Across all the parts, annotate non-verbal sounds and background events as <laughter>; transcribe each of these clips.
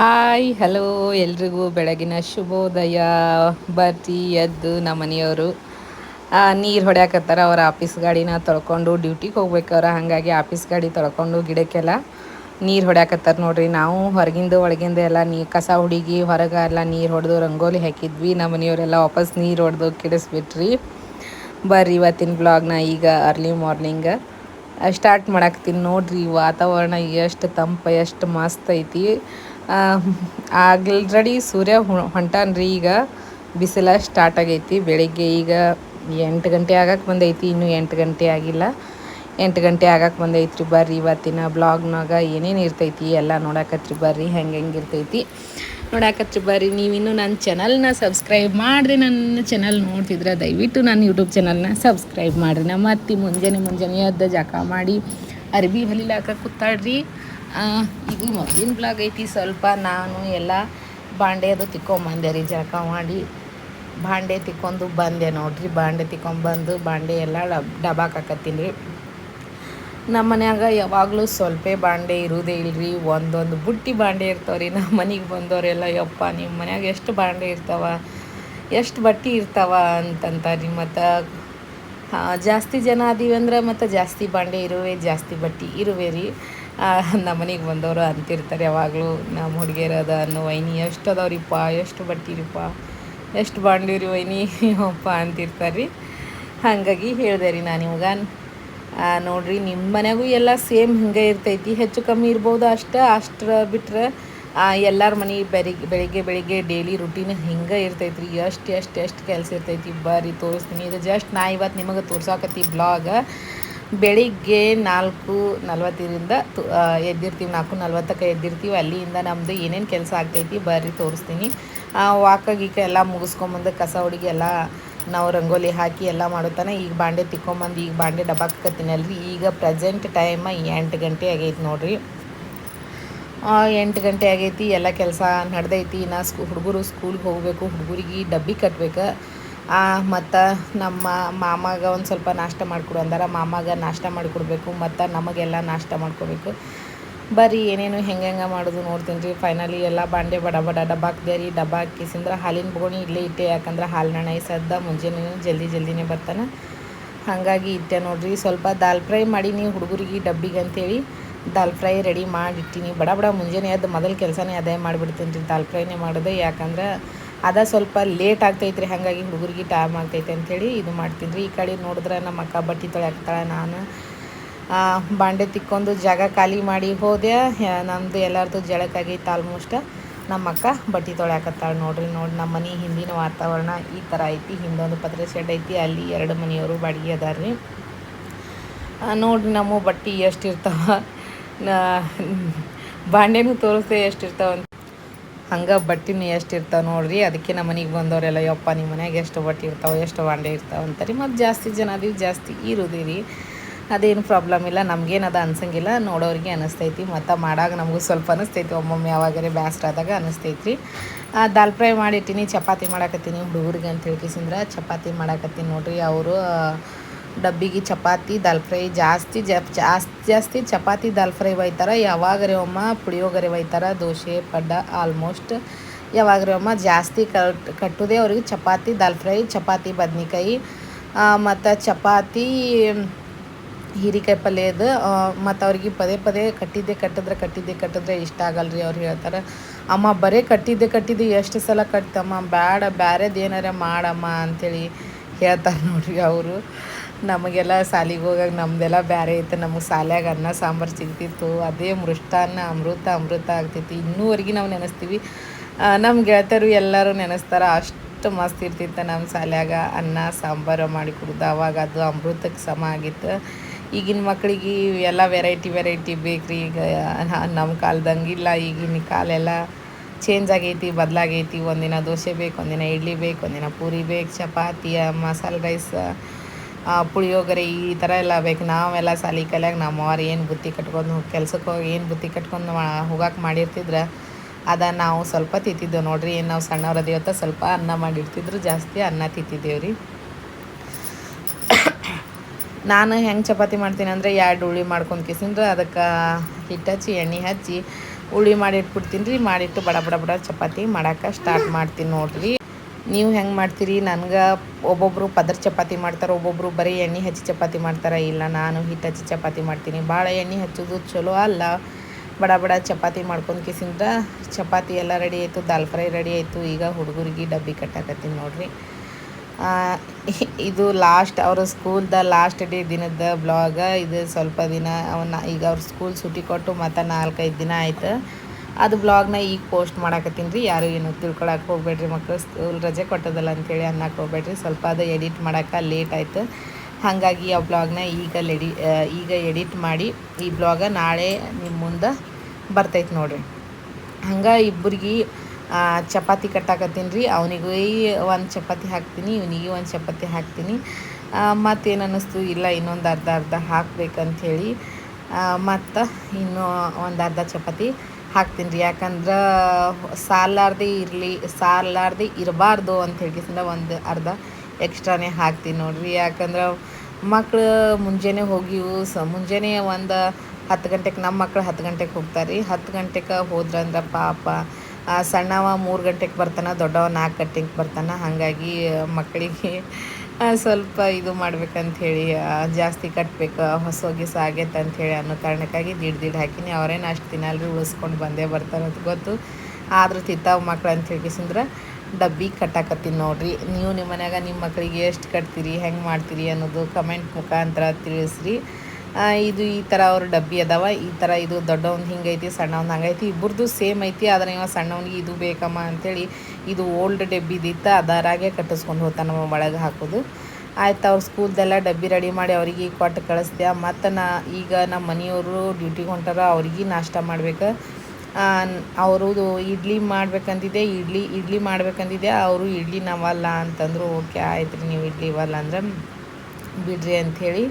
Hi, hello ಎಲ್ರಿಗೂ ಬೆಳಗಿನ ಶುಭೋದಯ. ಬರ್ತಿ ಎದ್ದು ನಮ್ಮ ಮನೆಯವರು ನೀರು ಹೊಡ್ಯಾಕತ್ತಾರ, ಅವ್ರ ಆಫೀಸ್ ಗಾಡಿನ ತೊಳ್ಕೊಂಡು ಡ್ಯೂಟಿಗೆ ಹೋಗ್ಬೇಕವ್ರ. ಹಾಗಾಗಿ ಆಫೀಸ್ ಗಾಡಿ ತೊಳ್ಕೊಂಡು ಗಿಡಕ್ಕೆಲ್ಲ ನೀರು ಹೊಡ್ಯಾಕತ್ತಾರ ನೋಡ್ರಿ. ನಾವು ಹೊರಗಿಂದ ಒಳಗಿಂದ ಎಲ್ಲ ನೀ, ಕಸ ಹುಡುಗಿ, ಹೊರಗೆ ಎಲ್ಲ ನೀರು ಹೊಡೆದು ರಂಗೋಲಿ ಹಾಕಿದ್ವಿ. ನಮ್ಮ ಮನೆಯವರೆಲ್ಲ ವಾಪಸ್ ನೀರು ಹೊಡೆದು ಕಿಡಿಸ್ಬಿಟ್ರಿ. ಬರ್ರಿ ಇವತ್ತಿನ ಬ್ಲಾಗ್ನ ಈಗ ಅರ್ಲಿ ಮಾರ್ನಿಂಗ. ಸ್ಟಾರ್ಟ್ ಮಾಡಾಕ್ತೀನಿ ನೋಡ್ರಿ. ವಾತಾವರಣ ಎಷ್ಟು ತಂಪ, ಎಷ್ಟು ಮಸ್ತ್ ಐತಿ. ಆಲ್ರೆಡಿ ಸೂರ್ಯ ಹೊಂಟಾನ್ರಿ ಈಗ. ಬಿಸಿಲ ಸ್ಟಾರ್ಟ್ ಆಗೈತಿ. ಬೆಳಿಗ್ಗೆ ಈಗ ಎಂಟು ಗಂಟೆ ಆಗಕ್ಕೆ ಬಂದೈತಿ. ಇನ್ನೂ ಎಂಟು ಗಂಟೆ ಆಗಿಲ್ಲ. ಎಂಟು ಗಂಟೆ ಆಗಕ್ಕೆ ಬಂದೈತ್ರಿ ಬರ್ರಿ ಇವತ್ತಿನ ಬ್ಲಾಗ್ನಾಗ. ಏನೇನು ಇರ್ತೈತಿ ಎಲ್ಲ ನೋಡಾಕತ್ರಿ ಬರ್ರಿ. ಹೆಂಗೆ ಹೆಂಗೆ ಇರ್ತೈತಿ ನೋಡಾಕತ್ರಿ ಬರ್ರಿ. ನೀವಿನ್ನೂ ನನ್ನ ಚಾನಲ್ನ ಸಬ್ಸ್ಕ್ರೈಬ್ ಮಾಡಿರಿ ನನ್ನ ಚಾನಲ್ ನೋಡ್ತಿದ್ರೆ, ದಯವಿಟ್ಟು ನನ್ನ ಯೂಟ್ಯೂಬ್ ಚಾನಲ್ನ ಸಬ್ಸ್ಕ್ರೈಬ್ ಮಾಡಿರಿ. ನಮ್ಮ ಅತ್ತಿ ಮುಂಜಾನೆ ಮುಂಜಾನೆ ಎದ್ದು ಜಾಕ ಮಾಡಿ ಅರ್ಬಿ ಹೊಲಿಲಾಕ ಕೂತಾಡ್ರಿ ಇದು ಮೊದಲಿನ ಬ್ಲಾಗ್ ಐತಿ, ಸ್ವಲ್ಪ ನಾನು ಎಲ್ಲ ಬಾಂಡೆ ಅದು ತಿಕ್ಕೊಂಬಂದೆ ರೀ, ಜಳಕ ಮಾಡಿ. ಬಾಂಡೆ ತಿಕ್ಕೊಂಡು ಬಂದೆ ನೋಡ್ರಿ, ಬಾಂಡೆ ತಿಕ್ಕೊಂಬಂದು ಬಾಂಡೆ ಎಲ್ಲ ಡಬ್, ಡಬಾಕ್ ಹಾಕತ್ತೀನಿ ರೀ. ನಮ್ಮ ಮನ್ಯಾಗ ಯಾವಾಗಲೂ ಸ್ವಲ್ಪ ಬಾಂಡೆ ಇರೋದೇ ಇಲ್ರಿ, ಒಂದೊಂದು ಬುಟ್ಟಿ ಬಾಂಡೆ ಇರ್ತಾವ್ರಿ ನಮ್ಮ ಮನೆಗೆ ಬಂದವರೆಲ್ಲ ಯಪ್ಪ ನಿಮ್ಮ ಮನ್ಯಾಗ ಎಷ್ಟು ಬಾಂಡೆ ಇರ್ತಾವ, ಎಷ್ಟು ಬಟ್ಟೆ ಇರ್ತಾವ ಅಂತಂತಾರೆ ಮತ್ತು ಜಾಸ್ತಿ ಜನ ಅದೀವಿ ಅಂದ್ರೆ ಮತ್ತು ಜಾಸ್ತಿ ಬಾಂಡೆ ಇರುವೆ, ಜಾಸ್ತಿ ಬಟ್ಟೆ ಇರುವೆ ರೀ. ನಮ್ಮ ಮನೆಗೆ ಬಂದವರು ಅಂತಿರ್ತಾರೆ ಯಾವಾಗಲೂ. ನಮ್ಮ ಹುಡುಗಿಯರು ಅದ ಅನ್ನೋ ವೈನಿ ಎಷ್ಟು ಅದಾವ್ರಿಪ್ಪ ಎಷ್ಟು ಬಟ್ಟಿರಿಪ್ಪ, ಎಷ್ಟು ಬಾಂಡಿವ್ರಿ ವೈನಿ ಅಪ್ಪ ಅಂತಿರ್ತಾರೆ ರೀ ಹಾಗಾಗಿ ಹೇಳಿದೆ ರೀ ನಾನು ಇವಾಗ. ನೋಡಿರಿ ನಿಮ್ಮ ಮನೆಗೂ ಎಲ್ಲ ಸೇಮ್ ಹಿಂಗೆ ಇರ್ತೈತಿ. ಹೆಚ್ಚು ಕಮ್ಮಿ ಇರ್ಬೋದು ಅಷ್ಟು, ಅಷ್ಟರ ಬಿಟ್ರೆ ಎಲ್ಲರ ಮನೆ ಬೆಳಿಗ್ಗೆ ಬೆಳಿಗ್ಗೆ ಬೆಳಿಗ್ಗೆ ಡೈಲಿ ರುಟೀನ್ ಹಿಂಗೆ ಇರ್ತೈತಿ ರೀ ಎಷ್ಟು ಎಷ್ಟು ಎಷ್ಟು ಕೆಲಸ ಇರ್ತೈತಿ. ಬರ್ರಿ ತೋರಿಸ್ತೀನಿ. ಇದು ಜಸ್ಟ್ ನಾ ಇವತ್ತು ನಿಮಗೆ ತೋರ್ಸಾಕತ್ತಿ ಬ್ಲಾಗ್. ಬೆಳಿಗ್ಗೆ ನಾಲ್ಕು ನಲ್ವತ್ತರಿಂದ ಎದ್ದಿರ್ತೀವಿ, ನಾಲ್ಕು ನಲ್ವತ್ತಕ್ಕೆ ಎದ್ದಿರ್ತೀವಿ. ಅಲ್ಲಿಂದ ನಮ್ಮದು ಏನೇನು ಕೆಲಸ ಆಗ್ತೈತಿ ಬರ್ರಿ ತೋರಿಸ್ತೀನಿ. ವಾಕ ಗೀಕ ಎಲ್ಲ ಮುಗಿಸ್ಕೊಂಬಂದು ಕಸ ಹುಡುಗಿ ಎಲ್ಲ ನಾವು ರಂಗೋಲಿ ಹಾಕಿ ಎಲ್ಲ ಮಾಡುತ್ತಾನೆ. ಈಗ ಬಾಂಡೆ ತಿಕ್ಕೊಂಬಂದು ಈಗ ಬಾಂಡೆ ಡಬ್ಬಾಕತ್ತೀನಲ್ರಿ ಈಗ ಪ್ರೆಸೆಂಟ್ ಟೈಮ ಎಂಟು ಗಂಟೆ ಆಗೈತಿ ನೋಡಿರಿ. ಎಂಟು ಗಂಟೆ ಆಗೈತಿ. ಎಲ್ಲ ಕೆಲಸ ನಡೆದೈತಿ. ನಾ ಸ್ಕೂ ಹುಡುಗರು ಸ್ಕೂಲ್ಗೆ ಹೋಗಬೇಕು. ಹುಡುಗರಿಗೆ ಡಬ್ಬಿ ಕಟ್ಬೇಕು. ಮತ್ತು ನಮ್ಮ ಮಾಮಾಗ ಒಂದು ಸ್ವಲ್ಪ ನಾಷ್ಟ ಮಾಡಿಕೊಡು ಅಂದಾರ. ಮಾಮಾಗ ನಾಷ್ಟ ಮಾಡಿಕೊಡ್ಬೇಕು, ಮತ್ತು ನಮಗೆಲ್ಲ ನಾಷ್ಟ ಮಾಡ್ಕೋಬೇಕು. ಬರೀ ಏನೇನು ಹೆಂಗೆ ಹೆಂಗೆ ಮಾಡೋದು ನೋಡ್ತೀನಿ ರೀ. ಫೈನಲಿ ಎಲ್ಲ ಬಾಂಡೆ ಬಡ ಬಡ ಡಬ್ಬ ಹಾಕ್ದೆ ರೀ ಡಬ್ಬ ಹಾಕಿಸಿಂದ್ರೆ ಹಾಲಿನ ಬೋಗಣಿ ಇಲ್ಲೇ ಇಟ್ಟೆ ಯಾಕಂದ್ರೆ ಹಾಲಿನ ಸದ್ದ ಮುಂಜಾನೆ ಜಲ್ದಿ ಜಲ್ದಿನೇ ಬರ್ತಾನೆ. ಹಾಗಾಗಿ ಇಟ್ಟೆ ನೋಡ್ರಿ. ಸ್ವಲ್ಪ ದಾಲ್ ಫ್ರೈ ಮಾಡೀನಿ ಹುಡುಗರಿಗೆ ಡಬ್ಬಿಗೆ ಅಂತೇಳಿ ದಾಲ್ ಫ್ರೈ ರೆಡಿ ಮಾಡಿಟ್ಟಿನಿ ಬಡ ಬಡ ಮುಂಜಾನೆ ಅದು ಮೊದಲು ಕೆಲಸನೇ ಅದೇ ಮಾಡಿಬಿಡ್ತೀನಿ ರೀ. ದಾಲ್ ಫ್ರೈನೇ ಮಾಡೋದು ಯಾಕಂದ್ರೆ ಅದ ಸ್ವಲ್ಪ ಲೇಟ್ ಆಗ್ತೈತ್ರಿ, ಹಾಗಾಗಿ ಹುಡುಗರಿಗೆ ಟೈಮ್ ಆಗ್ತೈತೆ ಅಂಥೇಳಿ ಇದು ಮಾಡ್ತೀನಿ ರೀ ಈ ಕಡೆ ನೋಡಿದ್ರೆ ನಮ್ಮ ಅಕ್ಕ ಬಟ್ಟೆ ತೊಳೆಯಾಕ್ತಾಳೆ ನಾನು ಬಾಂಡೆ ತಿಕ್ಕೊಂಡು ಜಾಗ ಖಾಲಿ ಮಾಡಿ ಹೋದೆ. ನಮ್ಮದು ಎಲ್ಲರದು ಜಳಕಾಗೈತೆ ಆಲ್ಮೋಸ್ಟ್ ನಮ್ಮ ಅಕ್ಕ ಬಟ್ಟೆ ತೊಳೆಯಾಕತ್ತಾಳೆ ನೋಡ್ರಿ, ನೋಡಿ ನಮ್ಮ ಮನೆ ಹಿಂದಿನ ವಾತಾವರಣ ಈ ಥರ ಐತಿ. ಹಿಂದೊಂದು ಪತ್ರೆ ಶೆಡ್ ಐತಿ, ಅಲ್ಲಿ ಎರಡು ಮನೆಯವರು ಬಾಡಿಗೆ ಅದಾರ್ರಿ. ನೋಡ್ರಿ ನಮ್ಮ ಬಟ್ಟೆ ಎಷ್ಟು ಇರ್ತಾವ. ಬಾಂಡೆನೂ ತೋರಿಸ್ದೆ ಎಷ್ಟು ಇರ್ತಾವ ಅಂತ. ಹಂಗೆ ಬಟ್ಟೆನೂ ಎಷ್ಟು ಇರ್ತಾವೆ ನೋಡ್ರಿ, ಅದಕ್ಕೆ ನಮ್ಮ ಮನೆಗೆ ಬಂದವರೆಲ್ಲ, ಯಪ್ಪ ನಿಮ್ಮ ಮನ್ಯಾಗ ಎಷ್ಟು ಬಟ್ಟೆ ಇರ್ತಾವೆ, ಎಷ್ಟು ಬಾಂಡೆ ಇರ್ತಾವೆ ಅಂತಾರೆ. ಮತ್ತು ಜಾಸ್ತಿ ಜನ ಅದೀವಿ, ಜಾಸ್ತಿ ಇರೋದಿರಿ ಅದೇನು ಪ್ರಾಬ್ಲಮ್ ಇಲ್ಲ ನಮಗೇನದ ಅನ್ಸಂಗಿಲ್ಲ, ನೋಡೋರಿಗೆ ಅನಿಸ್ತೈತಿ. ಮತ್ತು ಮಾಡಾಗ ನಮಗೂ ಸ್ವಲ್ಪ ಅನಿಸ್ತೈತಿ, ಒಮ್ಮೊಮ್ಮೆ ಯಾವಾಗರೆ ಬ್ಯಾಸ್ಟ್ ಆದಾಗ ಅನಿಸ್ತೈತಿ ದಾಲ್ ಫ್ರೈ ಮಾಡಿಟ್ಟಿನಿ, ಚಪಾತಿ ಮಾಡಾಕತ್ತೀನಿ ಹುಡುಗರಿಗೆ ಅಂತ ಹೇಳ್ಕಿಸಿಂದ್ರೆ ಚಪಾತಿ ಮಾಡಾಕತ್ತೀನಿ ನೋಡ್ರಿ. ಅವರು ಡಬ್ಬಿಗೆ ಚಪಾತಿ, ದಾಲ್ ಫ್ರೈ ಜಾಸ್ತಿ ಜಾಸ್ತಿ ಜಾಸ್ತಿ ಚಪಾತಿ, ದಾಲ್ ಫ್ರೈ ಒಯ್ತಾರೆ. ಯಾವಾಗರೆ ಒಮ್ಮ ಪುಳಿಯೋಗರೆ ಒಯ್ತಾರೆ, ದೋಸೆ, ಪಡ್ಡ ಆಲ್ಮೋಸ್ಟ್ ಯಾವಾಗರೆ ಒಮ್ಮ ಜಾಸ್ತಿ ಕಟ್ ಕಟ್ಟುದೇ ಅವ್ರಿಗೆ ಚಪಾತಿ, ದಾಲ್ ಫ್ರೈ, ಚಪಾತಿ ಬದ್ನಿಕಾಯಿ. ಮತ್ತು ಚಪಾತಿ ಹೀರಿಕಾಯಿ ಪಲ್ಯದ ಮತ್ತು ಅವ್ರಿಗೆ ಪದೇ ಪದೇ ಕಟ್ಟಿದ್ದೆ ಕಟ್ಟಿದ್ರೆ ಕಟ್ಟಿದ್ದೆ ಕಟ್ಟಿದ್ರೆ ಇಷ್ಟ ಆಗಲ್ಲ ರೀ ಅವ್ರು ಹೇಳ್ತಾರೆ. ಅಮ್ಮ ಬರೀ ಕಟ್ಟಿದ್ದೆ ಕಟ್ಟಿದ್ದೆ ಎಷ್ಟು ಸಲ ಕಟ್ತಮ್ಮ ಬೇಡ ಬ್ಯಾರೇದು ಏನಾರ ಮಾಡಮ್ಮ ಅಂಥೇಳಿ ಹೇಳ್ತಾರೆ ನೋಡ್ರಿ ಅವರು. ನಮಗೆಲ್ಲ ಸಾಲಿಗೆ ಹೋಗಾಗ ನಮ್ಮದೆಲ್ಲ ಬೇರೆ ಇತ್ತು. ನಮಗೆ ಸಾಲ್ಯಾಗ ಅನ್ನ, ಸಾಂಬಾರು ಸಿಗ್ತಿತ್ತು. ಅದೇ ಮೃಷ್ಟಾನ್ನ ಅಮೃತ ಅಮೃತ ಆಗ್ತಿತ್ತು. ಇನ್ನೂವರೆಗೆ ನಾವು ನೆನೆಸ್ತೀವಿ. ನಮ್ಮ ಗೆಳತಿಯರು ಎಲ್ಲರೂ ನೆನೆಸ್ತಾರೆ. ಅಷ್ಟು ಮಸ್ತ್ ಇರ್ತಿತ್ತು ನಮ್ಮ ಸಾಲ್ಯಾಗ ಅನ್ನ, ಸಾಂಬಾರು ಮಾಡಿ ಕುಡ್ದು ಅವಾಗ ಅದು ಅಮೃತಕ್ಕೆ ಸಮ ಆಗಿತ್ತು. ಈಗಿನ ಮಕ್ಕಳಿಗೆ ಎಲ್ಲ ವೆರೈಟಿ ವೆರೈಟಿ ಬೇಕ್ರಿ. ಈಗ ನಮ್ಮ ಕಾಲದಂಗಿಲ್ಲ ಈಗಿನ ಕಾಲೆಲ್ಲ ಚೇಂಜ್ ಆಗೈತಿ, ಬದಲಾಗೈತಿ. ಒಂದಿನ ದೋಸೆ ಬೇಕು, ಒಂದಿನ ಇಡ್ಲಿ ಬೇಕು, ಒಂದಿನ ಪೂರಿ ಬೇಕು, ಚಪಾತಿ, ಮಸಾಲೆ ರೈಸ್ ಪುಳಿಯೋಗರೆ ಈ ಥರ ಎಲ್ಲ ಬೇಕು. ನಾವೆಲ್ಲ ಸಾಲಿ ಕಲ್ಯಾಗ ನಮ್ಮವ್ರು ಏನು ಬುತ್ತಿ ಕಟ್ಕೊಂಡು ಕೆಲ್ಸಕ್ಕೆ ಹೋಗಿ ಏನು ಬುತ್ತಿ ಕಟ್ಕೊಂಡು ಹೋಗಕ್ಕೆ ಮಾಡಿರ್ತಿದ್ರೆ, ಅದ ನಾವು ಸ್ವಲ್ಪ ತಿಂತಿದ್ದೆವು. ನೋಡ್ರಿ ಏನು ನಾವು ಸಣ್ಣವ್ರ ಅದೇವತ್ತ ಸ್ವಲ್ಪ ಅನ್ನ ಮಾಡಿರ್ತಿದ್ರು. ಜಾಸ್ತಿ ಅನ್ನ ತಿಂತಿದ್ದೇವೆ ರೀ. ನಾನು ಹೆಂಗೆ ಚಪಾತಿ ಮಾಡ್ತೀನಿ ಅಂದರೆ ಎರಡು ಉಳ್ಳಿ ಮಾಡ್ಕೊಂಡು ಕಿಸಿಂದ್ರೆ ಅದಕ್ಕೆ ಹಿಟ್ಟು ಹಚ್ಚಿ, ಎಣ್ಣೆ ಹಚ್ಚಿ ಉಳ್ಳಿ ಮಾಡಿಟ್ಬಿಡ್ತೀನಿ ರೀ. ಮಾಡಿಟ್ಟು ಬಡ ಬಡ ಬಡ ಚಪಾತಿ ಮಾಡಕ್ಕೆ ಸ್ಟಾರ್ಟ್ ಮಾಡ್ತೀನಿ ನೋಡಿರಿ. ನೀವು ಹೆಂಗೆ ಮಾಡ್ತೀರಿ? ನನಗೆ ಒಬ್ಬೊಬ್ಬರು ಪದರ್ ಚಪಾತಿ ಮಾಡ್ತಾರೆ ಒಬ್ಬೊಬ್ಬರು ಬರೀ ಎಣ್ಣೆ ಹಚ್ಚಿ ಚಪಾತಿ ಮಾಡ್ತಾರೆ. ಇಲ್ಲ, ನಾನು ಹಿಟ್ಟು ಹಚ್ಚಿ ಚಪಾತಿ ಮಾಡ್ತೀನಿ. ಭಾಳ ಎಣ್ಣೆ ಹಚ್ಚೋದು ಚಲೋ ಅಲ್ಲ. ಬಡ ಬಡ ಚಪಾತಿ ಮಾಡ್ಕೊಂಡು ಕಿಸಿಂದ ಚಪಾತಿ ಎಲ್ಲ ರೆಡಿ ಆಯಿತು, ದಾಲ್ ಫ್ರೈ ರೆಡಿ ಆಯಿತು. ಈಗ ಹುಡುಗರಿಗೆ ಡಬ್ಬಿ ಕಟ್ಟಾಕತ್ತೀನಿ ನೋಡಿರಿ. ಇದು ಲಾಸ್ಟ್ ಅವರ ಸ್ಕೂಲ್ದ ಲಾಸ್ಟ್ ಡೇ ದಿನದ ಬ್ಲಾಗ. ಇದು ಸ್ವಲ್ಪ ದಿನ ಅವನ್ನ ಈಗ ಅವ್ರ ಸ್ಕೂಲ್ ಸೂಟಿ ಕೊಟ್ಟು ಮತ್ತು ನಾಲ್ಕೈದು ದಿನ ಆಯ್ತು. ಅದು ಬ್ಲಾಗ್ನ ಈಗ ಪೋಸ್ಟ್ ಮಾಡಾಕತ್ತೀನಿ ರೀ. ಯಾರು ಏನು ತಿಳ್ಕೊಳಕ್ಕೆ ಹೋಗ್ಬೇಡ್ರಿ ಮಕ್ಕಳು ಸ್ಕೂಲ್ ರಜೆ ಕೊಟ್ಟದಲ್ಲ ಅಂತೇಳಿ ಅನ್ನಕ್ಕೆ ಹೋಗ್ಬೇಡ್ರಿ. ಸ್ವಲ್ಪ ಅದು ಎಡಿಟ್ ಮಾಡೋಕೆ ಲೇಟ್ ಆಯಿತು. ಹಾಗಾಗಿ ಆ ಬ್ಲಾಗ್ನ ಈಗ ಲೆಡಿ ಈಗ ಎಡಿಟ್ ಮಾಡಿ ಈ ಬ್ಲಾಗ ನಾಳೆ ನಿಮ್ಮ ಮುಂದೆ ಬರ್ತೈತೆ ನೋಡಿರಿ. ಹಂಗೆ ಇಬ್ಬರಿಗೆ ಚಪಾತಿ ಕಟ್ಟಾಕತ್ತೀನಿ ರೀ. ಅವನಿಗೂ ಒಂದು ಚಪಾತಿ ಹಾಕ್ತೀನಿ, ಇವನಿಗೆ ಒಂದು ಚಪಾತಿ ಹಾಕ್ತೀನಿ. ಮತ್ತೇನು ಅನ್ನಿಸ್ತು? ಇಲ್ಲ, ಇನ್ನೊಂದು ಅರ್ಧ ಅರ್ಧ ಹಾಕ್ಬೇಕಂಥೇಳಿ ಮತ್ತು ಇನ್ನೂ ಒಂದು ಅರ್ಧ ಚಪಾತಿ ಹಾಕ್ತೀನಿ ರೀ. ಯಾಕಂದ್ರೆ ಸಾಲಾರ್ದೆ ಇರಲಿ, ಸಾಲಾರ್ದೆ ಇರಬಾರ್ದು ಅಂತ ಹೇಳಿಕಿಸಿಂದ ಒಂದು ಅರ್ಧ ಎಕ್ಸ್ಟ್ರಾನೇ ಹಾಕ್ತೀನಿ ನೋಡಿರಿ. ಯಾಕಂದ್ರೆ ಮಕ್ಕಳು ಮುಂಜಾನೆ ಹೋಗಿವು ಸ, ಮುಂಜಾನೆ ಒಂದು ಹತ್ತು ಗಂಟೆಗೆ ನಮ್ಮ ಮಕ್ಕಳು ಹತ್ತು ಗಂಟೆಗೆ ಹೋಗ್ತಾರೆ. ರೀ ಹತ್ತು ಗಂಟೆಗೆ ಹೋದ್ರಂದ್ರೆ ಪಾಪ ಸಣ್ಣವ ಮೂರು ಗಂಟೆಗೆ ಬರ್ತಾನೆ, ದೊಡ್ಡವ ನಾಲ್ಕು ಗಂಟೆಗೆ ಬರ್ತಾನೆ. ಹಾಗಾಗಿ ಮಕ್ಕಳಿಗೆ ಸ್ವಲ್ಪ ಇದು ಮಾಡ್ಬೇಕಂತ ಹೇಳಿ ಜಾಸ್ತಿ ಕಟ್ಟಬೇಕು ಹೊಸ ಆಗೈತೆ ಹೇಳಿ ಅನ್ನೋ ಕಾರಣಕ್ಕಾಗಿ ದಿಡ್ ದಿಡ್ ಹಾಕಿನಿ. ಅವ್ರೇನು ಅಷ್ಟು ತಿನ್ನಲ್ರಿ ಉಳಿಸ್ಕೊಂಡು ಬಂದೇ ಬರ್ತಾರೆ ಅಂತ ಗೊತ್ತು. ಆದರೂ ತಿತ್ತಾವು ಮಕ್ಳು ಅಂತ ಹೇಳಿಸಿಂದ್ರೆ ಡಬ್ಬಿ ಕಟ್ಟಾಕತ್ತೀನಿ ನೋಡಿರಿ. ನೀವು ನಿಮ್ಮ ಮನ್ಯಾಗ ನಿಮ್ಮ ಮಕ್ಕಳಿಗೆ ಎಷ್ಟು ಕಟ್ತೀರಿ, ಹೆಂಗೆ ಮಾಡ್ತೀರಿ ಅನ್ನೋದು ಕಮೆಂಟ್ ಮುಖಾಂತರ ತಿಳಿಸ್ರಿ. ಇದು ಈ ಥರ ಅವ್ರ ಡಬ್ಬಿ ಅದಾವ, ಈ ಥರ ಇದು ದೊಡ್ಡವ್ನು ಹಿಂಗೈತಿ ಸಣ್ಣವ್ನು ಹಂಗೈತಿ ಇಬ್ಬರದು ಸೇಮ್ ಐತಿ, ಆದರೆ ಇವ ಸಣ್ಣವನಿಗೆ ಇದು ಬೇಕಮ್ಮ ಅಂಥೇಳಿ ಇದು ಓಲ್ಡ್ ಡಬ್ಬಿದಿತ್ತು ಅದರಾಗೆ ಕಟ್ಟಿಸ್ಕೊಂಡು ಹೋಗ್ತಾನೆ ನಮ್ಮ ಒಳಗೆ ಹಾಕೋದು. ಆಯ್ತು, ಅವ್ರ ಸ್ಕೂಲ್ದೆಲ್ಲ ಡಬ್ಬಿ ರೆಡಿ ಮಾಡಿ ಅವ್ರಿಗೆ ಕೊಟ್ಟು ಕಳಿಸ್ದೆ ಮತ್ತು ನಾ ಈಗ ನಮ್ಮ ಮನೆಯವರು ಡ್ಯೂಟಿಗೆ ಹೊಂಟಾರ, ಅವ್ರಿಗೆ ನಾಷ್ಟ ಮಾಡ್ಬೇಕು. ಅವರು ಇಡ್ಲಿ ಮಾಡ್ಬೇಕಂದಿದ್ದೆ ಇಡ್ಲಿ ಇಡ್ಲಿ ಮಾಡ್ಬೇಕಂದಿದ್ದೆ ಅವರು ಇಡ್ಲಿ ನಾವಲ್ಲ ಅಂತಂದರು, ಓಕೆ, ಆಯ್ತು ರೀ, ನೀವು ಇಡ್ಲಿ ಇವಲ್ಲ ಅಂದ್ರೆ ಬಿಡ್ರಿ ಅಂಥೇಳಿ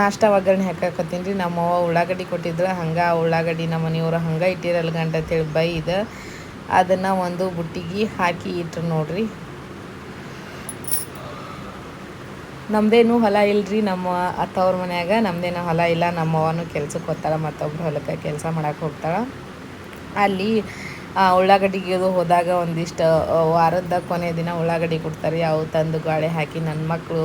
ನಾಷ್ಟ ಒಗ್ಗರಣೆ ಹಾಕಾಕತ್ತೀನಿ ರೀ. ನಮ್ಮವ್ವ ಉಳ್ಳಾಗಡ್ಡಿ ಕೊಟ್ಟಿದ್ರು ಹಂಗೆ ಉಳ್ಳಾಗಡ್ಡಿ ನಮ್ಮ ಮನೆಯವರು ಹಂಗೆ ಇಟ್ಟಿರಲ್ಲ ಗಂಡ ಅಂತೇಳಿ ಬೈದು ಅದನ್ನು ಒಂದು ಬುಟ್ಟಿಗೆ ಹಾಕಿ ಇಟ್ರು ನೋಡ್ರಿ. ನಮ್ಮದೇನು ಹೊಲ ಇಲ್ರಿ, ನಮ್ಮ ಅತ್ತವ್ರ ಮನ್ಯಾಗ ನಮ್ಮದೇನು ಹೊಲ ಇಲ್ಲ ನಮ್ಮವನು ಕೆಲ್ಸಕ್ಕೆ ಹೋಗ್ತಾಳೆ, ಮತ್ತೊಬ್ರು ಹೊಲಕ್ಕೆ ಕೆಲಸ ಮಾಡಕ್ಕೆ ಹೋಗ್ತಾಳೆ. ಅಲ್ಲಿ ಉಳ್ಳಾಗಡ್ಡಿಗೆ ಹೋದಾಗ ಒಂದಿಷ್ಟು ವಾರದ ಕೊನೆ ದಿನ ಉಳ್ಳಾಗಡ್ಡಿ ಕೊಡ್ತಾರೆ. ಅವು ತಂದು ಗಾಳಿ ಹಾಕಿ ನನ್ನ ಮಕ್ಕಳು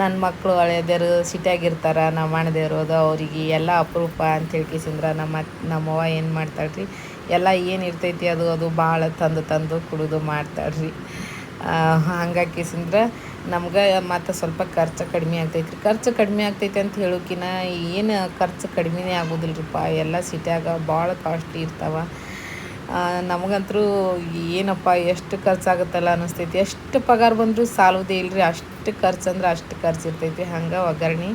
ನನ್ನ ಮಕ್ಕಳು ಹಳೆಯದೇರು ಸಿಟಿಯಾಗಿರ್ತಾರೆ, ನಮ್ಮ ಅಣ್ಣದೇವ್ರು ಅದು ಅವರಿಗೆ ಎಲ್ಲ ಅಪರೂಪ ಅಂತ ಹೇಳ್ಕಿಸಿಂದ್ರೆ ನಮ್ಮ ನಮ್ಮವ್ವ ಏನು ಮಾಡ್ತಾಳೆ ರೀ ಎಲ್ಲ ಏನು ಇರ್ತೈತಿ ಅದು ಅದು ಭಾಳ ತಂದು ತಂದು ಕುಡಿದು ಮಾಡ್ತಾಳ್ರಿ. ಹಂಗಾಕಿಸಂದ್ರೆ ನಮ್ಗೆ ಮತ್ತು ಸ್ವಲ್ಪ ಖರ್ಚು ಕಡಿಮೆ ಆಗ್ತೈತಿ ಖರ್ಚು ಕಡಿಮೆ ಆಗ್ತೈತಿ ಅಂತ ಹೇಳೋಕಿನ ಏನು ಖರ್ಚು ಕಡಿಮೆನೇ ಆಗೋದಿಲ್ಲ ರೀಪ್ಪ ಎಲ್ಲ ಸಿಟಿಯಾಗ ಭಾಳ ಕಾಸ್ಟ್ಲಿ ಇರ್ತಾವ. ನಮಗಂತರೂ ಏನಪ್ಪ, ಎಷ್ಟು ಖರ್ಚಾಗುತ್ತಲ್ಲ ಅನ್ನಿಸ್ತೈತಿ ಎಷ್ಟು ಪಗಾರ ಬಂದರೂ ಸಾಲೋದೇ ಇಲ್ಲರಿ ಅಷ್ಟು ಖರ್ಚು ಅಂದ್ರೆ ಅಷ್ಟು ಖರ್ಚು ಇರ್ತೈತಿ. ಹಂಗೆ ಒಗ್ಗರಣೆ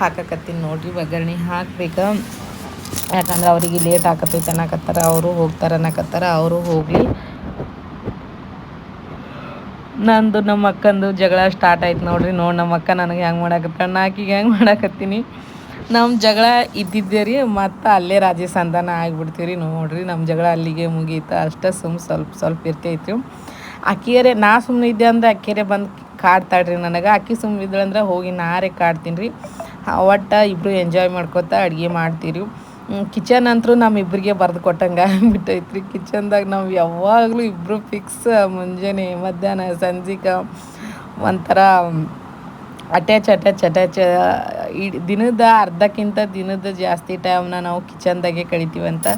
ಹಾಕಕತ್ತೀನಿ ನೋಡಿರಿ. ಒಗ್ಗರಣೆ ಹಾಕ್ಬೇಕು. ಯಾಕಂದ್ರೆ ಅವರಿಗೆ ಲೇಟ್ ಹಾಕತೈತೆ ಅನ್ನಕತ್ತಾರ, ಅವರು ಹೋಗ್ತಾರೆ ಅನ್ನಕತ್ತಾರ, ಅವರು ಹೋಗಲಿ. ನಂದು ನಮ್ಮ ಅಕ್ಕಂದು ಜಗಳ ಸ್ಟಾರ್ಟ್ ಆಯ್ತು ನೋಡ್ರಿ. ನೋಡಿ ನಮ್ಮ ಅಕ್ಕ ನನಗೆ ಹೆಂಗೆ ಮಾಡಾಕತ್ತ ನಾಕಿಗೆ ಹೆಂಗೆ ಮಾಡಾಕತ್ತೀನಿ. ನಮ್ಮ ಜಗಳ ಇದ್ದಿದ್ದೆ ರೀ, ಮತ್ತು ಅಲ್ಲೇ ರಾಜಿ ಸಂಧಾನ ಆಗಿಬಿಡ್ತೀವಿ ರೀ ನೋಡ್ರಿ. ನಮ್ಮ ಜಗಳ ಅಲ್ಲಿಗೆ ಮುಗೀತು. ಅಷ್ಟೇ ಸುಮ್ಮ ಸ್ವಲ್ಪ ಸ್ವಲ್ಪ ಇರ್ತೈತಿ ಅಕ್ಕಿಯರೇ, ನಾ ಸುಮ್ಮನೆ ಇದ್ದೆ ಅಂದ್ರೆ ಅಕ್ಕಿಯರೇ ಬಂದು ಕಾಡ್ತಾಳ್ರಿ ನನಗೆ. ಅಕ್ಕಿ ಸುಮ್ಮನೆ ಇದ್ದಳಂದ್ರೆ ಹೋಗಿ ನಾರೇ ಕಾಡ್ತೀನಿ ರೀ. ಒಟ್ಟು ಇಬ್ಬರು ಎಂಜಾಯ್ ಮಾಡ್ಕೊತ ಅಡುಗೆ ಮಾಡ್ತೀರಿ ಕಿಚನ್ ಅಂತೂ ನಮ್ಮಿಬ್ಬರಿಗೆ ಬರೆದು ಕೊಟ್ಟಂಗೆ ಬಿಟ್ಟೈತ್ರಿ ಕಿಚನ್ದಾಗ ನಾವು ಯಾವಾಗಲೂ ಇಬ್ಬರು ಫಿಕ್ಸ್ ಮುಂಜಾನೆ ಮಧ್ಯಾಹ್ನ ಸಂಜೆಗೆ ಒಂಥರ ಅಟ್ಯಾಚ್ ಅಟ್ಯಾಚ್ ಅಟ್ಯಾಚ್ ಇಡೀ ದಿನದ ಅರ್ಧಕ್ಕಿಂತ ದಿನದ ಜಾಸ್ತಿ ಟೈಮ್ನ ನಾವು ಕಿಚನ್ದಾಗೆ ಕಳಿತೀವಿ ಅಂತ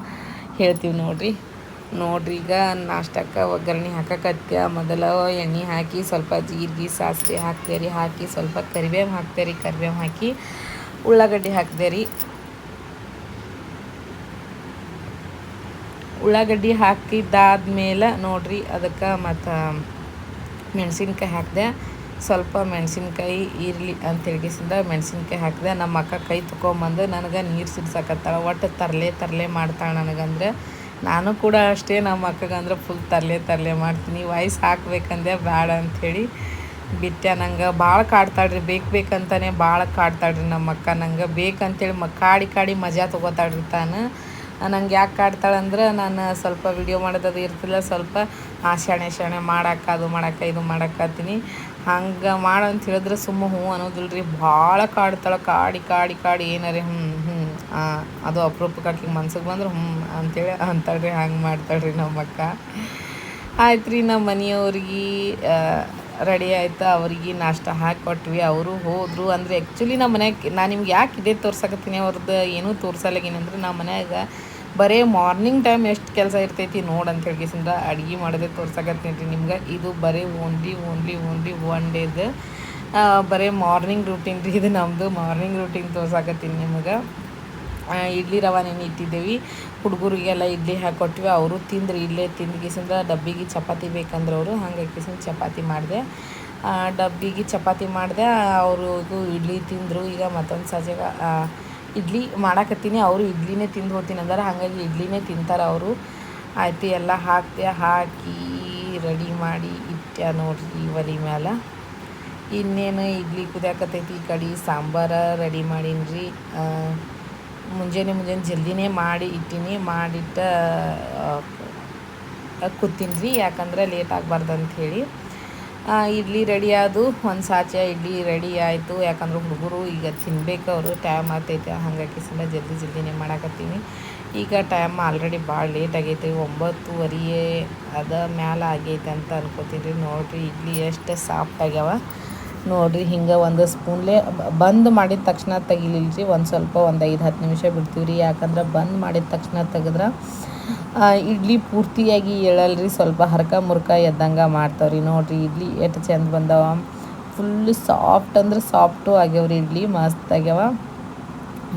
ಹೇಳ್ತೀವಿ ನೋಡಿರಿ. ನೋಡ್ರಿ ಈಗ ನಾಷ್ಟಕ್ಕೆ ಒಗ್ಗರಣೆ ಹಾಕಕತ್ಯ ಮೊದಲು ಎಣ್ಣೆ ಹಾಕಿ ಸ್ವಲ್ಪ ಜೀರಿಗೆ, ಸಾಸಿವೆ ರೀ ಹಾಕಿ ಸ್ವಲ್ಪ ಕರಿಬೇವು ಹಾಕ್ತೇರಿ. ಕರಿಬೇವು ಹಾಕಿ ಉಳ್ಳಾಗಡ್ಡಿ ಹಾಕ್ದೆ ಉಳ್ಳಾಗಡ್ಡಿ ಹಾಕಿದ್ದಾದ್ಮೇಲೆ ನೋಡ್ರಿ, ಅದಕ್ಕೆ ಮತ್ತು ಮೆಣಸಿನ್ಕಾಯಿ ಹಾಕಿದೆ. ಸ್ವಲ್ಪ ಮೆಣಸಿನ್ಕಾಯಿ ಇರಲಿ ಅಂತ ಹೇಳಿಸಿಂದ ಮೆಣಸಿನ್ಕಾಯಿ ಹಾಕಿದೆ. ನಮ್ಮ ಅಕ್ಕ ಕೈ ತೊಗೊಂಬಂದು ನನಗೆ ನೀರು ಸಿಡ್ಸಕತ್ತಾಳ. ಒಟ್ಟು ತರಲೆ ತರಲೆ ಮಾಡ್ತಾಳೆ ನನಗಂದ್ರೆ. ನಾನು ಕೂಡ ಅಷ್ಟೇ ನಮ್ಮ ಅಕ್ಕಗಂದ್ರೆ ಫುಲ್ ತರಲೆ ತರಲೆ ಮಾಡ್ತೀನಿ. ವಾಯ್ಸ್ ಹಾಕ್ಬೇಕಂದೆ ಬೇಡ ಅಂಥೇಳಿ ಬಿಟ್ಟೆ ನಂಗೆ. ಭಾಳ ಕಾಡ್ತಾಳ್ರಿ, ಬೇಕು ಬೇಕಂತಾನೆ ಭಾಳ ಕಾಡ್ತಾಳ್ರಿ ನಮ್ಮ ಅಕ್ಕ ನಂಗೆ. ಬೇಕಂತೇಳಿ ಮ ಕಾಡಿ ಕಾಡಿ ಮಜಾ ತೊಗೋತಾಳ್ರಿ ತಾನು. ನಂಗೆ ಯಾಕೆ ಕಾಡ್ತಾಳಂದ್ರೆ ನಾನು ಸ್ವಲ್ಪ ವಿಡಿಯೋ ಮಾಡೋದದು ಇರ್ತಿಲ್ಲ, ಸ್ವಲ್ಪ ಆ ಶಾಣೆ ಶಾಣೆ ಮಾಡಕ್ಕ, ಅದು ಮಾಡಾಕ ಇದು ಮಾಡಕ್ಕತ್ತೀನಿ ಹಂಗೆ ಮಾಡು ಅಂತ ಹೇಳಿದ್ರೆ ಸುಮ್ಮ ಹ್ಞೂ ಅನ್ನೋದಿಲ್ಲ ರೀ ಭಾಳ ಕಾಡ್ತಾಳೆ, ಕಾಡಿ ಕಾಡಿ ಕಾಡಿ ಏನಾರೆ ಹ್ಞೂ ಹ್ಞೂ ಅದು ಅಪರೂಪಕ್ಕೆ ಹಾಕಿ ಮನ್ಸಿಗೆ ಬಂದ್ರೆ ಹ್ಞೂ ಅಂತೇಳಿ ಅಂತಾಳ್ರಿ, ಹಂಗೆ ಮಾಡ್ತಾಳ್ರಿ ನಮ್ಮ ಅಕ್ಕ ಆಯ್ತು ರೀ ನಮ್ಮ ಮನೆಯವ್ರಿಗೆ ರೆಡಿ ಆಯ್ತು, ಅವ್ರಿಗೆ ನಾಷ್ಟ ಹಾಕಿ ಕೊಟ್ವಿ, ಅವರು ಹೋದರು. ಅಂದರೆ ಆ್ಯಕ್ಚುಲಿ ನಮ್ಮ ಮನ್ಯಾಗ ನಾನು ನಿಮ್ಗೆ ಯಾಕೆ ಇದೇ ತೋರ್ಸಕತ್ತೀನಿ ಅವ್ರದ್ದು ಏನೂ ತೋರ್ಸಲ್ಲಾಗೇನಂದ್ರೆ ನಮ್ಮ ಮನ್ಯಾಗ ಬರೀ ಮಾರ್ನಿಂಗ್ ಟೈಮ್ ಎಷ್ಟು ಕೆಲಸ ಇರ್ತೈತಿ ನೋಡಿ ಅಂತ ಹೇಳ್ಕೇಸಿಂದ ಅಡುಗೆ ಮಾಡೋದೇ ತೋರ್ಸಕತ್ತೀನಿ ರೀ ನಿಮ್ಗೆ. ಇದು ಬರೀ ಓನ್ಲಿ ಓನ್ಲಿ ಓನ್ಲಿ ಒನ್ ಡೇದು ಬರೀ ಮಾರ್ನಿಂಗ್ ರೂಟೀನ್ ರೀ ಇದು ನಮ್ಮದು ಮಾರ್ನಿಂಗ್ ರೂಟೀನ್ ತೋರ್ಸಕತ್ತೀನಿ ನಿಮಗೆ. ಇಡ್ಲಿ ರವೆ ನೆನೆ ಇಟ್ಟಿದ್ದೇವೆ. ಹುಡುಗರಿಗೆಲ್ಲ ಇಡ್ಲಿ ಹಾಕೊಟ್ವಿ. ಅವರು ತಿಂದ್ರು, ಇಲ್ಲೇ ತಿಂದು ಡಬ್ಬಿಗೆ ಚಪಾತಿ ಬೇಕಂದ್ರೆ ಅವರು. ಹಂಗೆ ಕಿಸಿಂದ ಚಪಾತಿ ಮಾಡಿದೆ. ಡಬ್ಬಿಗೆ ಚಪಾತಿ ಮಾಡಿದೆ. ಅವರು ಇಡ್ಲಿ ತಿಂದರು. ಈಗ ಮತ್ತೊಂದು ಸಜೆಗ ಇಡ್ಲಿ ಮಾಡಾಕತ್ತೀನಿ. ಅವರು ಇಡ್ಲಿನೇ ತಿಂದು ಹೋಗ್ತೀನಿ ಅಂದ್ರೆ. ಹಾಗಾಗಿ ಇಡ್ಲಿನೇ ತಿಂತಾರೆ ಅವರು. ಆಯ್ತು, ಎಲ್ಲ ಹಾಕ್ತೆ ಹಾಕಿ ರೆಡಿ ಮಾಡಿ ಇಟ್ಟೆ ನೋಡ್ರಿ ಒಲಿ ಮ್ಯಾಲೆ. ಇನ್ನೇನು ಇಡ್ಲಿ ಕುದಿಯಾಕತ್ತೈತಿ ಈ ಕಡೆ. ಸಾಂಬಾರು ರೆಡಿ ಮಾಡೀನಿ ರೀ ಮುಂಜಾನೆ ಮುಂಜಾನೆ ಜಲ್ದಿನೇ ಮಾಡಿ ಇಟ್ಟೀನಿ, ಮಾಡಿಟ್ಟ ಕೂತೀನಿ ರೀ ಯಾಕಂದ್ರೆ ಲೇಟ್ ಆಗಬಾರ್ದು ಅಂಥೇಳಿ ಇಡ್ಲಿ ರೆಡಿ ಆದು ಒಂದು ಸಾಚೆ ಇಡ್ಲಿ ರೆಡಿ ಆಯಿತು. ಯಾಕಂದ್ರೆ ಹುಡುಗರು ಈಗ ತಿನ್ಬೇಕು ಅವರು. ಟೈಮ್ ಆಗ್ತೈತೆ ಹಾಗಾಗಿ ಸಲ ಜಲ್ದಿ ಜಲ್ದಿನೇ ಮಾಡಾಕತ್ತೀನಿ. ಈಗ ಟೈಮ್ ಆಲ್ರೆಡಿ ಭಾಳ ಲೇಟ್ ಆಗೈತೆ. ಒಂಬತ್ತುವರೆಯೇ ಅದ ಮ್ಯಾಲ ಆಗೈತೆ ಅಂತ ಅನ್ಕೋತೀನಿ ರೀ ನೋಡಿರಿ, ಇಡ್ಲಿ ಎಷ್ಟು ಸಾಫ್ಟ್ ಆಗ್ಯಾವ. ನೋಡಿರಿ, ಹಿಂಗೆ ಒಂದು ಸ್ಪೂನ್ಲೆ ಬಂದ್ ಮಾಡಿದ ತಕ್ಷಣ ತೆಗಿಲಿಲ್ರಿ, ಒಂದು ಸ್ವಲ್ಪ ಒಂದು ಐದು ಹತ್ತು ನಿಮಿಷ ಬಿಡ್ತೀವಿ ರೀ ಯಾಕಂದ್ರೆ ಬಂದ್ ಮಾಡಿದ ತಕ್ಷಣ ತೆಗೆದ್ರೆ ಇಡ್ಲಿ ಪೂರ್ತಿಯಾಗಿ ಏಳಲ್ರಿ ಸ್ವಲ್ಪ ಹರ್ಕ ಮುರ್ಕ ಎದ್ದಂಗೆ ಮಾಡ್ತಾವ್ರಿ. ನೋಡಿರಿ, ಇಡ್ಲಿ ಎಷ್ಟು ಚೆಂದ ಬಂದವ. ಫುಲ್ ಸಾಫ್ಟ್ ಅಂದ್ರೆ ಸಾಫ್ಟು ಆಗ್ಯಾವ್ರಿ ಇಡ್ಲಿ, ಮಸ್ತ್ ಆಗ್ಯಾವ.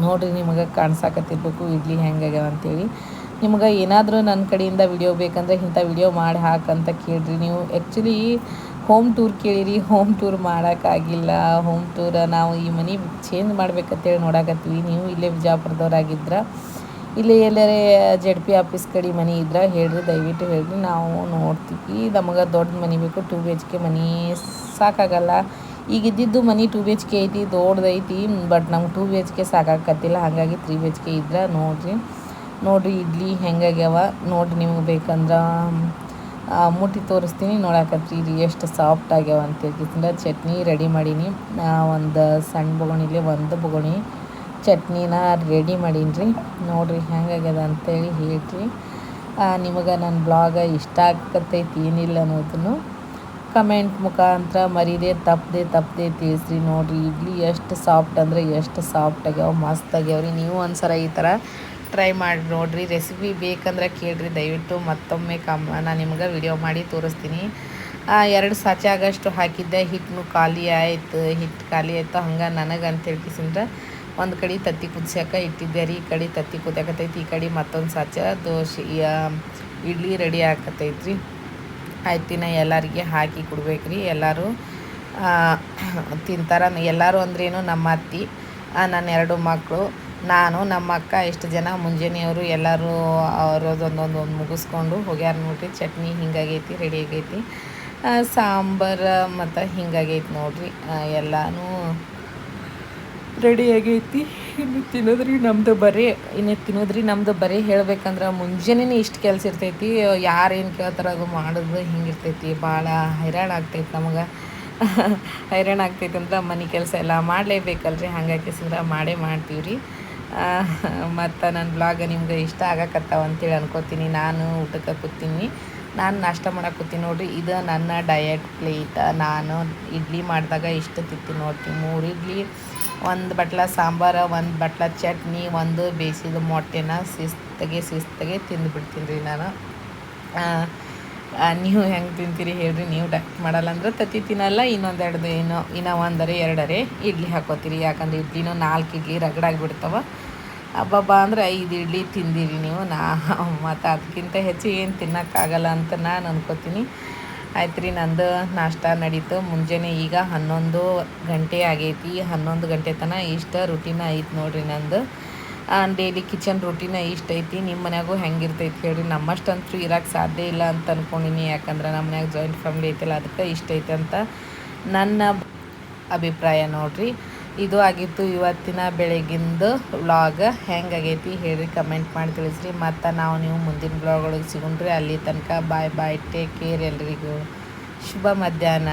ನೋಡಿರಿ, ನಿಮಗೆ ಕಾಣಿಸಾಕತ್ತಿರ್ಬೇಕು ಇಡ್ಲಿ ಹೆಂಗಾಗ್ಯಾವ ಅಂತೇಳಿ. ನಿಮ್ಗೆ ಏನಾದರೂ ನನ್ನ ಕಡೆಯಿಂದ ವಿಡಿಯೋ ಬೇಕಂದ್ರೆ ಇಂಥ ವಿಡಿಯೋ ಮಾಡಿ ಹಾಕಂತ ಕೇಳಿರಿ ನೀವು. ಆ್ಯಕ್ಚುಲಿ ಹೋಮ್ ಟೂರ್ ಕೇಳಿರಿ ಹೋಮ್ ಟೂರ್ ಮಾಡೋಕ್ಕಾಗಿಲ್ಲ. ಹೋಮ್ ಟೂರ್ ನಾವು ಈ ಮನೆ ಚೇಂಜ್ ಮಾಡ್ಬೇಕಂತೇಳಿ ನೋಡಾಕತ್ತೀವಿ. ನೀವು ಇಲ್ಲೇ ಬಿಜಾಪುರದವ್ರಾಗಿದ್ರೆ ಇಲ್ಲಿ ಎಲ್ಲರೇ ಜೆಡ್ ಪಿ ಆಫೀಸ್ ಕಡೆ ಮನೆ ಇದ್ರೆ ಹೇಳ್ರಿ, ದಯವಿಟ್ಟು ಹೇಳ್ರಿ. ನಾವು ನೋಡ್ತೀವಿ. ನಮಗೆ ದೊಡ್ಡ ಮನೆ ಬೇಕು ಟೂ ಬಿ ಎಚ್ ಕೆ ಮನೆ ಸಾಕಾಗಲ್ಲ. ಈಗ ಇದ್ದಿದ್ದು ಮನೆ ಟೂ ಬಿ ಎಚ್ ಕೆ ಐತಿ ದೊಡ್ಡದೈತಿ ಬಟ್ ನಮ್ಗೆ ಟೂ ಬಿ ಎಚ್ ಕೆ ಸಾಕಾಗತ್ತಿಲ್ಲ ಹಾಗಾಗಿ ತ್ರೀ ಬಿ ಎಚ್ ಕೆ ಇದ್ರೆ ನೋಡಿರಿ. ನೋಡಿರಿ ಇಡ್ಲಿ ಹೆಂಗಾಗ್ಯಾವ ನೋಡಿರಿ ನಿಮ್ಗೆ ಬೇಕಂದ್ರೆ. ಮುಟ್ಟಿ ತೋರಿಸ್ತೀನಿ. ನೋಡಾಕತ್ರಿ ಇದು ಎಷ್ಟು ಸಾಫ್ಟ್ ಆಗ್ಯಾವ ಅಂತೇಳ್ಕಿಂದ ಚಟ್ನಿ ರೆಡಿ ಮಾಡೀನಿ. ಒಂದು ಸಣ್ಣ ಬೊಗಣಿಲಿ ಒಂದು ಬೊಗಣಿ. ಚಟ್ನಿನ ರೆಡಿ ಮಾಡೀನಿ ರೀ ನೋಡಿರಿ ಹೆಂಗಾಗ್ಯದ ಅಂತೇಳಿ ಹೇಳ್ರಿ. ನಿಮಗೆ ನನ್ನ ಬ್ಲಾಗ ಇಷ್ಟ ಆಗತ್ತೈತಿ ಏನಿಲ್ಲ ಅನ್ನೋದನ್ನು ಕಮೆಂಟ್ ಮುಖಾಂತರ ಮರೀದೆ ತಪ್ಪದೆ ತಪ್ಪದೆ ತಿಳಿಸ್ರಿ. ನೋಡಿರಿ, ಇಡ್ಲಿ ಎಷ್ಟು ಸಾಫ್ಟ್ ಅಂದರೆ ಎಷ್ಟು ಸಾಫ್ಟ್ ಆಗ್ಯಾವ, ಮಸ್ತ್ ರೀ ನೀವು ಒಂದು ಸಲ ಈ ಥರ ಟ್ರೈ ಮಾಡಿ ನೋಡಿರಿ ರೆಸಿಪಿ ಬೇಕಂದ್ರೆ ಕೇಳಿರಿ, ದಯವಿಟ್ಟು ಮತ್ತೊಮ್ಮೆ ಕಮ್ ನಾನು ನಿಮ್ಗೆ ವಿಡಿಯೋ ಮಾಡಿ ತೋರಿಸ್ತೀನಿ. ಎರಡು ಸಾಚೆ ಆಗಷ್ಟು ಹಾಕಿದ್ದೆ, ಹಿಟ್ಟು ಖಾಲಿ ಆಯಿತು ಹಿಟ್ಟು ಖಾಲಿ ಆಯಿತು, ಹಂಗೆ ನನಗೆ ಅಂತ ಹೇಳ್ಕಿಸಿಂದ್ರೆ ಒಂದು ಕಡೆ ತತ್ತಿ ಕುದಿಸ್ಯಾಕ ಇಟ್ಟಿದ್ದೆ ರೀ, ಈ ಕಡೆ ತತ್ತಿ ಕುದಿಯಾಕತೈತಿ, ಈ ಕಡೆ ಮತ್ತೊಂದು ಸಾಚ ದೋಸೆ ಇಡ್ಲಿ ರೆಡಿ ಆಕತೈತ್ರಿ ಆಯ್ತಿನ ಎಲ್ಲರಿಗೆ ಹಾಕಿ ಕೊಡ್ಬೇಕ್ರಿ, ಎಲ್ಲರೂ ತಿಂತಾರ. ಎಲ್ಲರೂ ಅಂದ್ರೇನು ನಮ್ಮ ಅತ್ತಿ ನನ್ನ ಎರಡು ಮಕ್ಕಳು ನಾನು, ನಮ್ಮ ಅಕ್ಕ, ಇಷ್ಟು ಜನ ಮುಂಜಾನೆಯವರು ಎಲ್ಲರೂ ಅವರದೊಂದೊಂದು ಒಂದು ಮುಗಿಸ್ಕೊಂಡು ಹೋಗ್ಯಾರ ನೋಡ್ರಿ. ಚಟ್ನಿ ಹಿಂಗಾಗೈತಿ ರೆಡಿ ಆಗೈತಿ. ಸಾಂಬಾರು ಮತ್ತು ಹಿಂಗಾಗೈತಿ ನೋಡ್ರಿ. ಎಲ್ಲನೂ ರೆಡಿ ಆಗೈತಿ. ಇನ್ನು ತಿನ್ನೋದ್ರಿ ನಮ್ಮದು ಬರೀ, ಇನ್ನು ತಿನ್ನೋದ್ರಿ ನಮ್ಮದು ಬರೀ ಹೇಳ್ಬೇಕಂದ್ರೆ ಮುಂಜಾನೆ ಇಷ್ಟು ಕೆಲಸ ಇರ್ತೈತಿ. ಯಾರೇನು ಕೇಳ್ತಾರೆ ಅದು ಮಾಡೋದು ಹಿಂಗಿರ್ತೈತಿ. ಭಾಳ ಹೈರಾಣ ಆಗ್ತೈತಿ ನಮಗೆ. <laughs> ಹೈರಾಣ ಆಗ್ತೈತಿ ಅಂತ ಮನೆ ಕೆಲಸ ಎಲ್ಲ ಮಾಡಲೇಬೇಕಲ್ರಿ. ಹಂಗಾಗಿ ಸಿಂದ್ರ ಮಾಡೇ ಮಾಡ್ತೀವಿ ರೀ ಮತ್ತು ನನ್ನ ಬ್ಲಾಗ್ ನಿಮ್ಗೆ ಇಷ್ಟ ಆಗಕತ್ತಾವ ಅಂತೇಳಿ ಅನ್ಕೋತೀನಿ. ನಾನು ಊಟಕ್ಕೆ ಕೂತೀನಿ. ನಾನು ನಾಷ್ಟ ಮಾಡಕ್ಕೆ ಕೂತೀನಿ ನೋಡಿರಿ. ಇದು ನನ್ನ ಡಯಟ್ ಪ್ಲೇಟ್ ನಾನು ಇಡ್ಲಿ ಮಾಡಿದಾಗ ಇಷ್ಟು ತಿತ್ತಿ ನೋಡ್ತೀನಿ ಮೂರು ಇಡ್ಲಿ, ಒಂದು ಬಟ್ಲ ಸಾಂಬಾರು, ಒಂದು ಬಟ್ಲ ಚಟ್ನಿ, ಒಂದು ಬೇಯಿಸಿದ ಮೊಟ್ಟೆನ ಶಿಸ್ತಗೆ ಶಿಸ್ತಗೆ ತಿಂದುಬಿಡ್ತೀನಿ ರೀ ನಾನು. ನೀವು ಹೆಂಗೆ ತಿಂತೀರಿ ಹೇಳ್ರಿ. ನೀವು ಡಯಟ್ ಮಾಡಲ್ಲ ಅಂದ್ರೆ ತತ್ತಿ ತಿನ್ನಲ್ಲ. ಇನ್ನೊಂದೆರಡು ಏನೋ ಇನ್ನೂ ಒಂದರೆ, ಎರಡರೆ ಇಡ್ಲಿ ಹಾಕೋತೀರಿ. ಯಾಕಂದ್ರೆ ಇಡ್ಲಿನೂ ನಾಲ್ಕು ಇಡ್ಲಿ ರಗಡಾಗಿಬಿಡ್ತಾವ ಹಬ್ಬಬ್ಬ ಅಂದ್ರೆ ಐದು ಇಡ್ಲಿ ತಿಂದಿರಿ ನೀವು. ನಾ ಮತ್ತು ಅದಕ್ಕಿಂತ ಹೆಚ್ಚು ಏನು ತಿನ್ನೋಕ್ಕಾಗಲ್ಲ ಅಂತ ನಾನು ಅನ್ಕೋತೀನಿ. ಆಯ್ತು ರೀ, ನಂದು ನಾಷ್ಟ ನಡೀತು. ಮುಂಜಾನೆ ಈಗ ಹನ್ನೊಂದು ಗಂಟೆ ಆಗೈತಿ. ಹನ್ನೊಂದು ಗಂಟೆ ತನಕ ಇಷ್ಟ ರುಟೀನ ಐತೆ ನೋಡಿರಿ ನಂದು. ಡೈಲಿ ಕಿಚನ್ ರುಟೀನ ಇಷ್ಟ ಐತಿ. ನಿಮ್ಮ ಮನ್ಯಾಗೂ ಹೆಂಗಿರ್ತೈತಿ ಹೇಳ್ರಿ. ನಮ್ಮಷ್ಟಂತೂ ಇರೋಕ್ಕೆ ಸಾಧ್ಯ ಇಲ್ಲ ಅಂತ ಅಂದ್ಕೊಂಡಿನಿ ಯಾಕಂದ್ರೆ ನಮ್ಮ ಮನ್ಯಾಗ ಜಾಯಿಂಟ್ ಫ್ಯಾಮಿಲಿ ಐತಲ್ಲ, ಅದಕ್ಕೆ ಇಷ್ಟ ಐತೆ ಅಂತ ನನ್ನ ಅಭಿಪ್ರಾಯ ನೋಡಿರಿ. ಇದು ಆಗಿತ್ತು ಇವತ್ತಿನ ಬೆಳಗಿಂದು ವ್ಲಾಗ್. ಹೆಂಗಾಗೈತಿ ಹೇಳಿ ಕಮೆಂಟ್ ಮಾಡಿ ತಿಳಿಸ್ರಿ. ಮತ್ತು ನಾವು ನೀವು ಮುಂದಿನ ಬ್ಲಾಗ್ ಸಿಗೊಂಡ್ರಿ ಅಲ್ಲಿ ತನಕ ಬಾಯ್ ಬಾಯ್ ಟೇಕ್ ಕೇರ್ ಎಲ್ರಿಗೂ. ಶುಭ ಮಧ್ಯಾಹ್ನ.